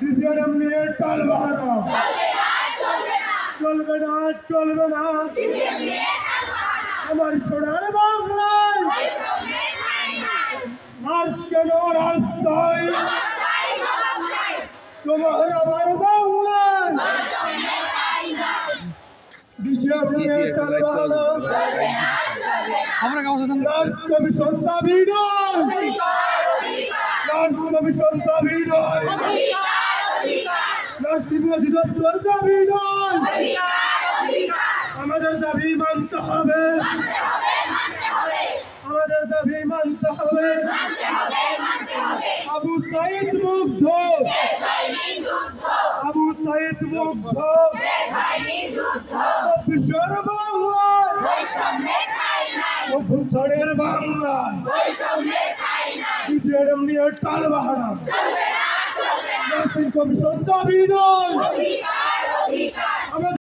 DGM নিয়ে টাল বাহানা চলবে না চলবে না। আমার সোনার বাংলায় মাস কেন রাস্তায় তোমার আমার বাংলায় ডিজিএম নিয়ে টাল বাহানা আমরা কাগজ নার্স কমিশন দাবি নয় কমিশন দাবি নয় নার্সিং অধিদপ্তর দাবি নয়। আমাদের দাবি মানতে হবে। আমাদের দাবি মানতে হবে। আবু সাইদ মুগ্ধ। আবু সাইদ মুগ্ধ। চব্বিশের বাংলায়। অভ্যুত্থানের বাংলায়। বিজেডি নিয়ে টাল বাহানা। কমিশন দাবি নয়।